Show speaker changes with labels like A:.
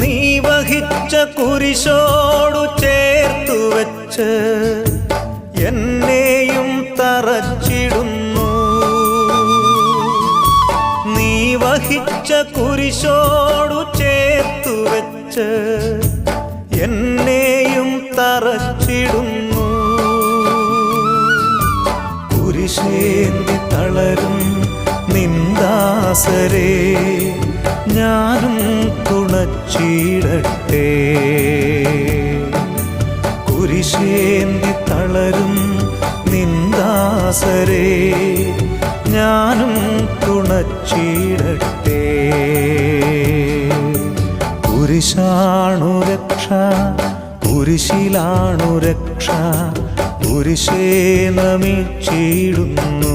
A: നീ വഹിച്ച കുരിശോടു ചേർത്തു വെച്ച് എന്നെയും തറച്ചിടുന്നു. നീ വഹിച്ച കുരിശോടു ചേർത്തു വെച്ച് എന്നെയും തറച്ചിടുന്നു. കുരിശേന്തി തളരും നിന്ദാസരേ ഞാനും തുണച്ചിടട്ടെ കുരിശേന്തി തളരും നിന്ദാസരേ ഞാനും തുണച്ചീടട്ടെ. കുരിശാണു രക്ഷ കുരിശിലാണു രക്ഷ കുരിശേ നമിച്ചിടുന്നു